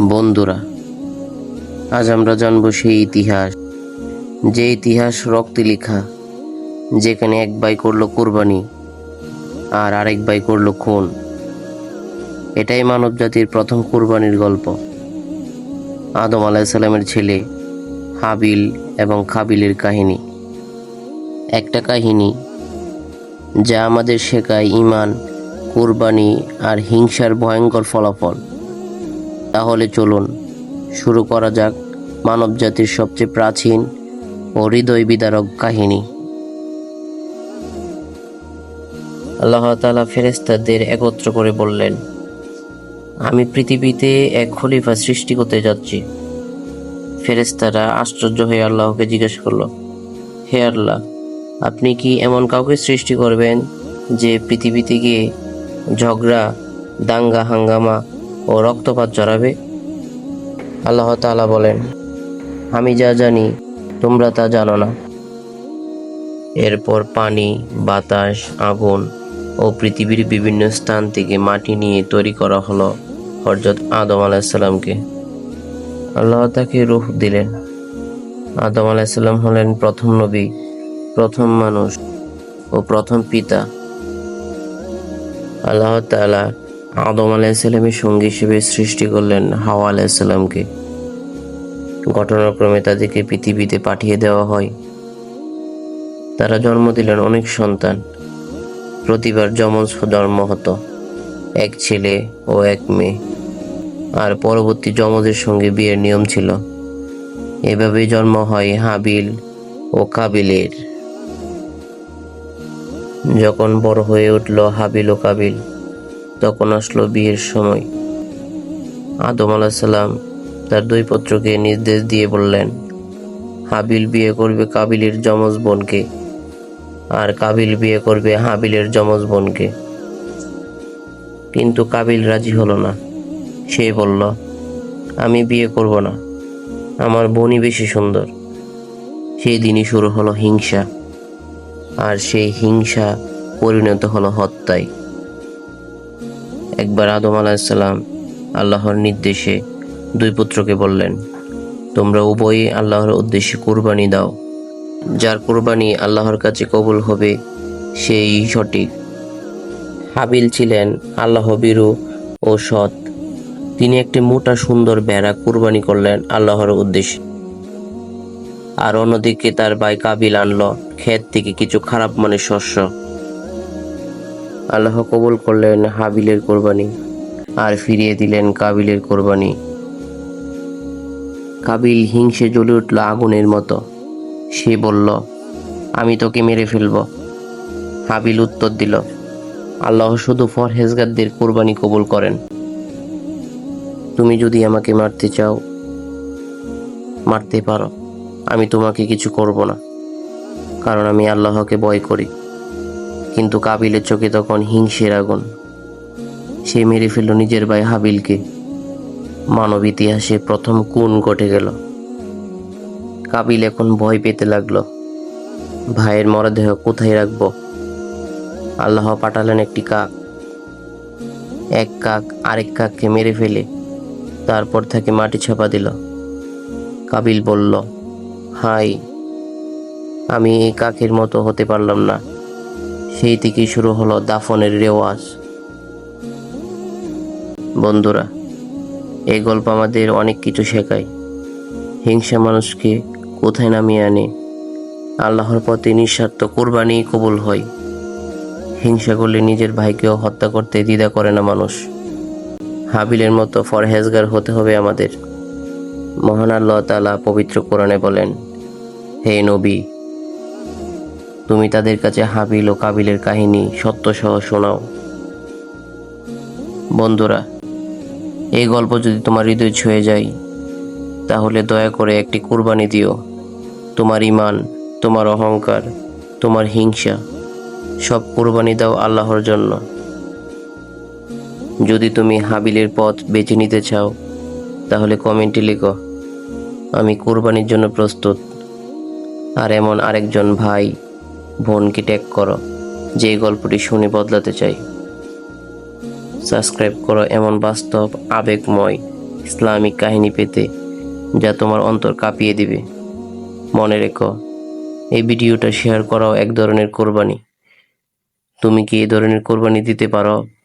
বন্ধুরা, আজ আমরা জানব সেই ইতিহাস। যে ইতিহাস রক্তে লেখা, যেখানে এক ভাই করল কোরবানি আর আরেক ভাই করল খুন। এটাই মানব জাতির প্রথম কোরবানির গল্প। আদম আলাইসাল্লামের ছেলে হাবিল এবং খাবিলের কাহিনী। একটা কাহিনী যা আমাদের শেখায় ইমান, কোরবানি আর হিংসার ভয়ঙ্কর ফলাফল। তাহলে চলুন, শুরু করা যাক মানব জাতির সবচেয়ে প্রাচীন ও হৃদয় বিদারক কাহিনী। আল্লাহ তালা ফেরেস্তাদের একত্র করে বললেন, আমি পৃথিবীতে এক খলিফা সৃষ্টি করতে যাচ্ছি। ফেরেস্তারা আশ্চর্য হয়ে আল্লাহকে জিজ্ঞেস করল, হে আল্লাহ, আপনি কি এমন কাউকে সৃষ্টি করবেন যে পৃথিবীতে গিয়ে ঝগড়া, দাঙ্গা, হাঙ্গামা ও রক্তপাত জড়াবে। আল্লাহ তাআলা বলেন, আমি যা জানি, তোমরা তা জানো না। এরপর পানি, বাতাস, আগুন ও পৃথিবীর বিভিন্ন স্থান থেকে মাটি নিয়ে তৈরি করা হলো হরজত আদম আলাহিসাল্লামকে আল্লাহ তাকে রূহ দিলেন। আদম আলাহিসাল্লাম হলেন প্রথম নবী, প্রথম মানুষ ও প্রথম পিতা। আল্লাহ তাআলা আদম আলাইসাল্লামের সঙ্গী হিসেবে সৃষ্টি করলেন হাওয়া আলাইসাল্লামকে ঘটনাক্রমে তাদেরকে পৃথিবীতে পাঠিয়ে দেওয়া হয়। তারা জন্ম দিলেন অনেক সন্তান। প্রতিবার যমজ জন্ম হতো। এক ছেলে ও এক মেয়ে। আর পরবর্তী যমজের সঙ্গে বিয়ের নিয়ম ছিল। এভাবেই জন্ম হয় হাবিল ও কাবিলের। যখন বড় হয়ে উঠল হাবিল ও কাবিল তখন আসলো বিয়ের সময়। আদম আলাহিসাল্লাম তার দুই পুত্রকে নির্দেশ দিয়ে বললেন, হাবিল বিয়ে করবে কাবিলের যমজ বোনকে, আর কাবিল বিয়ে করবে হাবিলের যমজ বোনকে। কিন্তু কাবিল রাজি হলো না। সে বলল, আমি বিয়ে করব না। আমার বোনই বেশি সুন্দর। সেই দিনই শুরু হলো হিংসা। আর সেই হিংসা পরিণত হলো হত্যায়। একবার আদম আলাহিসাল্লাম আল্লাহর নির্দেশে দুই পুত্রকে বললেন, তোমরা উভয়ই আল্লাহর উদ্দেশ্যে কুরবানি দাও। যার কুরবানি আল্লাহর কাছে কবুল হবে, সেই সঠিক। হাবিল ছিলেন আল্লাহ বিরু ও সৎ। তিনি একটি মোটা সুন্দর বেড়া কুরবানি করলেন আল্লাহর উদ্দেশ্যে। আর অন্যদিকে তার ভাই কাবিল আনল, ক্ষেত থেকে কিছু খারাপ মনের শস্য। আল্লাহ কবুল করলেন হাবিলের কোরবানি আর ফিরিয়ে দিলেন কাবিলের কোরবানি। কাবিল হিংসে জ্বলে উঠল আগুনের মতো। সে বলল, আমি তোকে মেরে ফেলব। হাবিল উত্তর দিল, আল্লাহ শুধু ফরহেজগারদের কোরবানি কবুল করেন। তুমি যদি আমাকে মারতে চাও, মারতে পারো। আমি তোমাকে কিছু করব না, কারণ আমি আল্লাহকে ভয় করি। কিন্তু কাবিলের চোখে তখন হিংসের আগুন। সে মেরে ফেলল নিজের ভাই হাবিলকে। মানব ইতিহাসে প্রথম খুন ঘটে গেল? কাবিল এখন ভয় পেতে লাগল। ভাইয়ের মরদেহ কোথায় রাখব? আল্লাহ পাঠালেন একটি কাক। এক কাক আরেক কাককে মেরে ফেলে তারপর তাকে মাটি ছাপা দিল। কাবিল বলল, হাই, আমি এই কাকের মতো হতে পারলাম না। সেই থেকেই শুরু হলো দাফনের রেওয়াজ। বন্ধুরা, এই গল্প আমাদের অনেক কিছু শেখায়। হিংসা মানুষকে কোথায় নামিয়ে আনে? আল্লাহর পথে নিঃস্বার্থ কোরবানি কবুল হয়। হিংসা করলে নিজের ভাইকেও হত্যা করতে দ্বিধা করে না মানুষ। হাবিলের মতো ফরহেজগার হতে হবে আমাদের। মহান আল্লাহ তালা পবিত্র কোরআনে বলেন, হে নবী তুমি তাদের কাছে হাবিল ও কাবিলের কাহিনী সত্যসহ শোনাও। বন্ধুরা, এই গল্প যদি তোমার হৃদয় ছুঁয়ে যায়, তাহলে দয়া করে একটি কুরবানি দিও। তোমার ইমান তোমার অহংকার, তোমার হিংসা, সব কুরবানি দাও আল্লাহর জন্য। যদি তুমি হাবিলের পথ বেছে নিতে চাও, তাহলে কমেন্টে লিখো, আমি কুরবানির জন্য প্রস্তুত। আর এমন আরেকজন ভাই বোনকে ট্যাগ করো। যে গল্পটি শুনে বদলাতে চাই। সাবস্ক্রাইব করো এমন বাস্তব, আবেগময়, ইসলামিক কাহিনী পেতে, যা তোমার অন্তর কাঁপিয়ে দিবে। মনে রেখো, এই ভিডিওটা শেয়ার করাও এক ধরনের কোরবানি। তুমি কি এই ধরনের কোরবানি দিতে পারো?